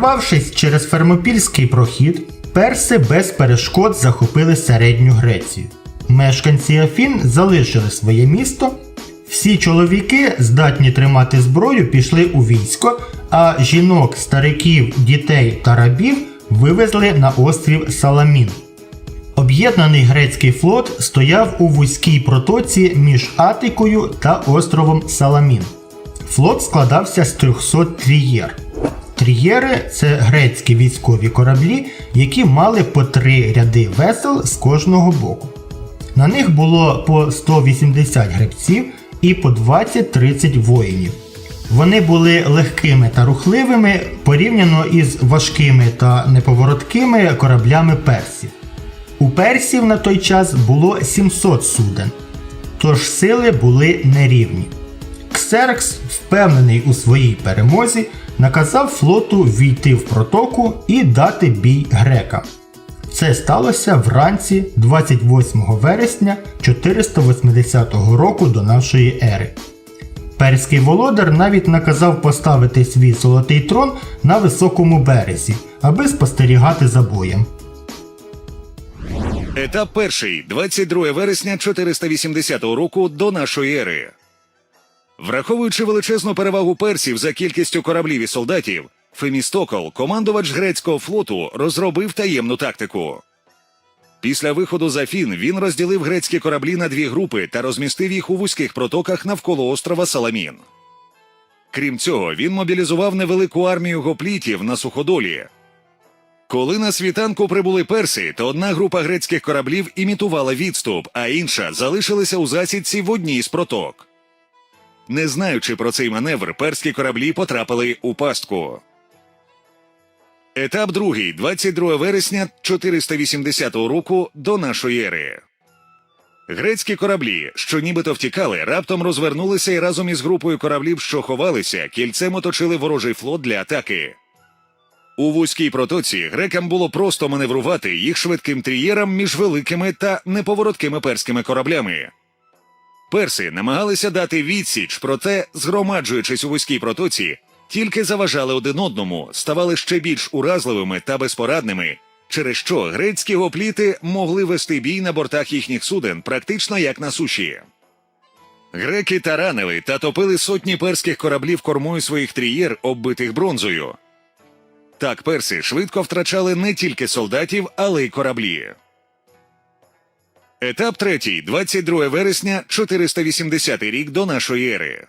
Прорвавшись через Фермопільський прохід, перси без перешкод захопили середню Грецію. Мешканці Афін залишили своє місто. Всі чоловіки, здатні тримати зброю, пішли у військо, а жінок, стариків, дітей та рабів вивезли на острів Саламін. Об'єднаний грецький флот стояв у вузькій протоці між Атикою та островом Саламін. Флот складався з 300 трієр. Трієри це грецькі військові кораблі, які мали по три ряди весел з кожного боку. На них було по 180 гребців і по 20-30 воїнів. Вони були легкими та рухливими порівняно із важкими та неповороткими кораблями персів. У персів на той час було 700 суден, тож сили були нерівні. Ксеркс, впевнений у своїй перемозі, наказав флоту війти в протоку і дати бій грекам. Це сталося вранці 28 вересня 480 року до нашої ери. Перський володар навіть наказав поставити свій золотий трон на високому березі, аби спостерігати за боєм. Етап перший 22 вересня 480 року до нашої ери. Враховуючи величезну перевагу персів за кількістю кораблів і солдатів, Фемістокл, командувач грецького флоту, розробив таємну тактику. Після виходу з Афін він розділив грецькі кораблі на дві групи та розмістив їх у вузьких протоках навколо острова Саламін. Крім цього, він мобілізував невелику армію гоплітів на суходолі. Коли на світанку прибули перси, то одна група грецьких кораблів імітувала відступ, а інша залишилася у засідці в одній з проток. Не знаючи про цей маневр, перські кораблі потрапили у пастку. Етап другий, 22 вересня 480 року до нашої ери. Грецькі кораблі, що нібито втікали, раптом розвернулися і разом із групою кораблів, що ховалися, кільцем оточили ворожий флот для атаки. У вузькій протоці грекам було просто маневрувати їх швидким трієрам між великими та неповороткими перськими кораблями. Перси намагалися дати відсіч, проте, згромаджуючись у вузькій протоці, тільки заважали один одному, ставали ще більш уразливими та безпорадними, через що грецькі гопліти могли вести бій на бортах їхніх суден практично як на суші. Греки таранили та топили сотні перських кораблів кормою своїх трієр, оббитих бронзою. Так перси швидко втрачали не тільки солдатів, але й кораблі. Етап третій, 22 вересня, 480 рік до нашої ери.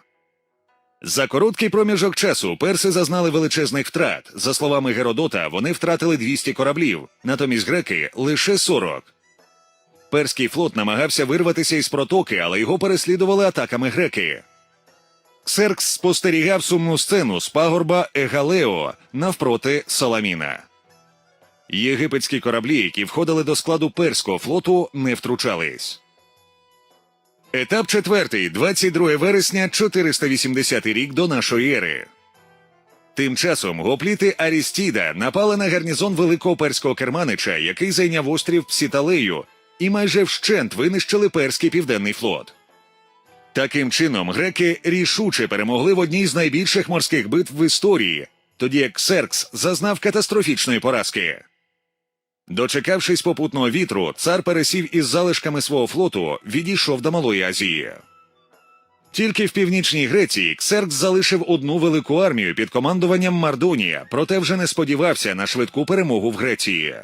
За короткий проміжок часу перси зазнали величезних втрат. За словами Геродота, вони втратили 200 кораблів, натомість греки лише 40. Перський флот намагався вирватися із протоки, але його переслідували атаками греки. Ксеркс спостерігав сумну сцену з пагорба Егалео навпроти Саламіна. Єгипетські кораблі, які входили до складу перського флоту, не втручались. Етап четвертий, 22 вересня, 480 рік до нашої ери. Тим часом гопліти Арістіда напали на гарнізон великого перського керманича, який зайняв острів Псіталею, і майже вщент винищили перський південний флот. Таким чином, греки рішуче перемогли в одній з найбільших морських битв в історії, тоді як Ксеркс зазнав катастрофічної поразки. Дочекавшись попутного вітру, цар пересів із залишками свого флоту, відійшов до Малої Азії. Тільки в північній Греції Ксеркс залишив одну велику армію під командуванням Мардонія, проте вже не сподівався на швидку перемогу в Греції.